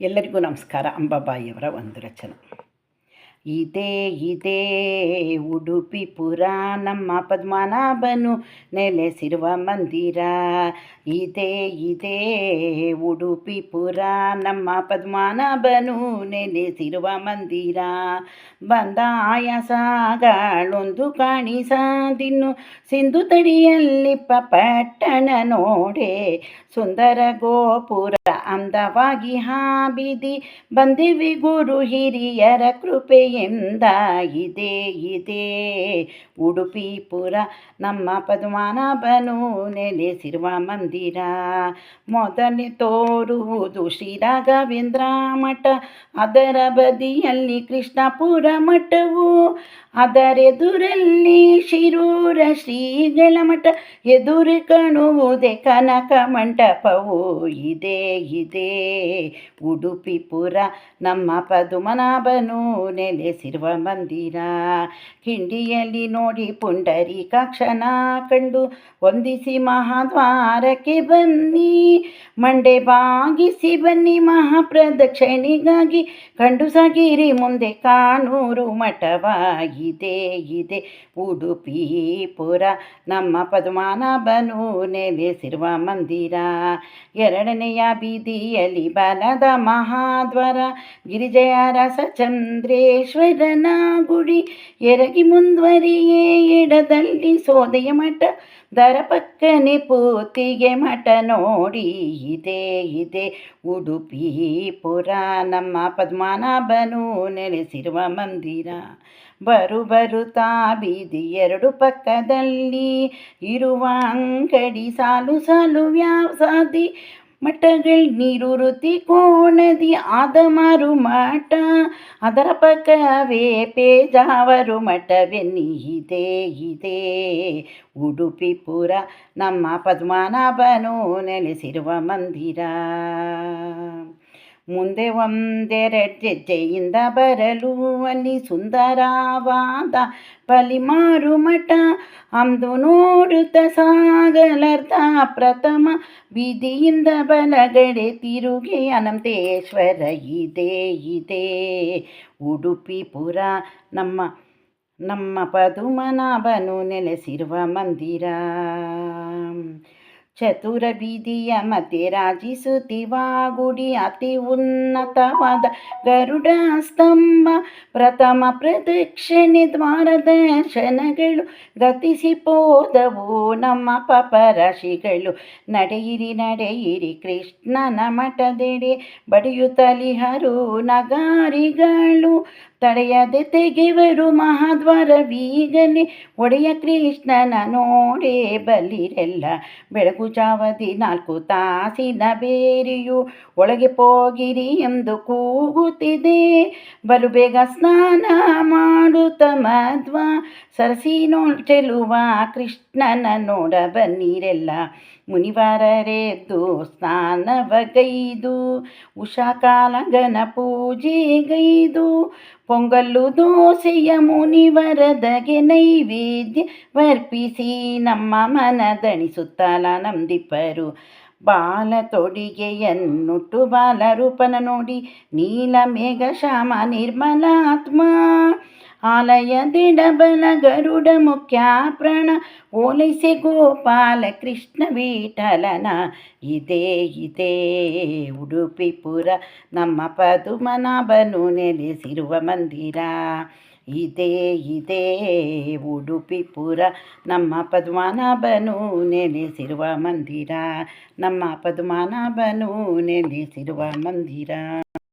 ಎಲ್ಲರಿಗೂ ನಮಸ್ಕಾರ. ಅಂಬಾಬಾಯಿಯವರ ಒಂದು ರಚನೆ. ಇದೇ ಇದೇ ಉಡುಪಿ ಪುರ ನಮ್ಮ ಪದ್ಮನಾಭನು ನೆಲೆಸಿರುವ ಮಂದಿರ. ಇದೇ ಇದೇ ಉಡುಪಿ ಪುರ ನಮ್ಮ ಪದ್ಮನಾಭನು ನೆಲೆಸಿರುವ ಮಂದಿರ. ಬಂದ ಆಯಾಸಗಳೊಂದು ಕಾಣಿಸಾದಿನ್ನು ಸಿಂಧು ತಡಿಯಲ್ಲಿ ಪಟ್ಟಣ ನೋಡೆ. ಸುಂದರ ಗೋಪುರ ಅಂದವಾಗಿ ಹಾಬಿದಿ ಬಂದಿವಿ ಗುರು ಹಿರಿಯರ ಕೃಪೆಯಿಂದ ಇದೇ ಇದೇ ಉಡುಪಿಪುರ ನಮ್ಮ ಪದ್ಮನಾಭನು ನೆಲೆಸಿರುವ ಮಂದಿರ. ಮೊದಲೇ ತೋರುವುದು ಶ್ರೀ ರಾಘವೇಂದ್ರ ಮಠ, ಅದರ ಬದಿಯಲ್ಲಿ ಕೃಷ್ಣಪುರ ಮಠವು ಅದರೆದುರಲ್ಲಿ ಶಿರೂರ ಶ್ರೀಗಳ ಮಠ, ಎದುರು ಕಾಣುವುದೇ ಕನಕ ಮಂಟಪವು ಇದೇ ಇದೇ. ಉಡುಪಿ ಪುರ ನಮ್ಮ ಪದುಮನಾಭನು ನೆಲೆಸಿರುವ ಮಂದಿರ. ಕಿಂಡಿಯಲ್ಲಿ ನೋಡಿ ಪುಂಡರೀಕಾಕ್ಷನ ಕಂಡು ವಂದಿಸಿ ಮಹಾದ್ವಾರಕ್ಕೆ ಬನ್ನಿ. ಮಂಡೆ ಬಾಗಿಸಿ ಬನ್ನಿ ಮಹಾಪ್ರದಕ್ಷಿಣೆಗಾಗಿ. ಕಂಡು ಸಗಿರಿ ಮುಂದೆ ಕಾನೂರು ಮಠವಾಗಿದೆ, ಇದೆ. ಉಡುಪಿಪುರ ಉಡುಪಿ ಪುರ ನಮ್ಮ ಪದ್ಮನಾಭನು ನೆಲೆಸಿರುವ ಮಂದಿರ. ಎರಡನೆಯ ಬೀದಿಯಲ್ಲಿ ಬಲದ ಮಹಾದ್ವಾರ. ಗಿರಿಜಯ ರಸ ಚಂದ್ರೇಶ್ವರನ ಗುಡಿ ಎರಗಿ ಮುಂದುವರಿಯೇ ಎಡದಲ್ಲಿ ಸೋದೆಯ ಮಠ. ದರ ಪಕ್ಕನೆ ಪೂತಿಗೆ ಮಠ ನೋಡಿ ಇದೆ ಇದೆ ಉಡುಪಿ ಪುರ. ನಮ್ಮ ಪದ್ಮನಾಭನು ನೆಲೆಸಿರುವ ಮಂದಿರ. ಬರು ಬರುತ್ತಾ ಬೀದಿ ಎರಡು ಪಕ್ಕದಲ್ಲಿ ಇರುವ ಅಂಗಡಿ ಸಾಲು ಸಾಲು ವ್ಯಾಸಾದಿ ಮಠಗಳು ನೀರು ರುತಿ ಕೋಣದಿ ಆದ ಮಾರು ಮಠ ಅದರ ಪಕ್ಕವೇ ಪೇಜಾವರು ಮಠವೆನ್ನಿ ಇದೆ ಇದೆ ಉಡುಪಿ ಪುರ ನಮ್ಮ ಪದ್ಮನಾಭನು ನೆಲೆಸಿರುವ ಮಂದಿರ. ಮುಂದೆ ಒಂದೆರಡು ಹೆಜ್ಜೆಯಿಂದ ಬರಲು ಅಲ್ಲಿ ಸುಂದರವಾದ ಪಲಿಮಾರು ಮಠ ಅಂದು ನೋಡುತ್ತ ಸಾಗಲರ್ಥ ಪ್ರಥಮ ಬೀದಿಯಿಂದ ಬಲಗಡೆ ತಿರುಗಿ ಅನಂತೇಶ್ವರ ಇದೆ ಇದೆ ಉಡುಪಿ ಪುರ ನಮ್ಮ ನಮ್ಮ ಪದುಮನಾಭನು ನೆಲೆಸಿರುವ ಮಂದಿರ ಚತುರ ಬೀದಿಯ ಮಧ್ಯೆ ರಾಜಿಸುತ್ತಿವ ಗುಡಿ ಅತಿ ಉನ್ನತವಾದ ಗರುಡ ಸ್ತಂಭ. ಪ್ರಥಮ ಪ್ರದಕ್ಷಿಣೆ ದ್ವಾರ ದರ್ಶನಗಳು ಗತಿಸಿ ಪೋದವು. ನಮ್ಮ ಪಪರಶಿಗಳು, ನಡೆಯಿರಿ ನಡೆಯಿರಿ, ಕೃಷ್ಣನ ಮಠದೆಡೆ ಬಡಿಯುತ್ತಲಿಹರು ನಗಾರಿಗಳು. ತಡೆಯದೆ ತೆಗೆವರು ಮಹಾದ್ವಾರವೀಗಲೇ ಒಡೆಯ ಕೃಷ್ಣನ ನೋಡೇ ಬಲಿರೆಲ್ಲ. ಬೆಳಗು ಜಾವದಿ ನಾಲ್ಕು ತಾಸಿನ ಬೇರಿಯು. ಒಳಗೆ ಹೋಗಿರಿ ಎಂದು ಕೂಗುತ್ತಿದೆ. ಬಲು ಬೇಗ ಸ್ನಾನ ಮಾಡುತ್ತ ಮಧ್ವ ಸರಸಿ ಚೆಲುವ ಕೃಷ್ಣನ ನೋಡ ಬನ್ನಿರೆಲ್ಲ ಮುನಿವಾರರೆದ್ದು ಸ್ನಾನವಗೈದು ಉಷಾಕಾಲಗನ ಪೂಜೆಗೈದು, ಪೊಂಗಲ್ಲು ದೋಸೆಯ ಮುನಿವರದಗೆ ನೈವೇದ್ಯ ವರ್ಪಿಸಿ ನಮ್ಮ ಮನದಣಿಸುತ್ತಲ ನಂದಿಪ್ಪರು ಬಾಲ ತೊಡಿಗೆಯನ್ನುಟ್ಟು ಬಾಲರೂಪನ ನೋಡಿ, ನೀಲ ಮೇಘ ಶ್ಯಾಮ ನಿರ್ಮಲಾತ್ಮ. ಆಲಯ ದಿಡಬಲ ಗರುಡ ಮುಖ್ಯ ಪ್ರಾಣ ಓಲೈಸೆ ಗೋಪಾಲ ಕೃಷ್ಣ ವಿಠಲನ ಇದೇ ಇದೇ ಉಡುಪಿ ಪುರ ನಮ್ಮ ಪದುಮನಾಭನು ನೆಲೆಸಿರುವ ಮಂದಿರ ಇದೇ ಇದೇ ಉಡುಪಿ ಪುರ ನಮ್ಮ ಪದ್ಮನಾಭನು ನೆಲೆಸಿರುವ ಮಂದಿರ ನಮ್ಮ ಪದ್ಮನಾಭನು ನೆಲೆಸಿರುವ ಮಂದಿರ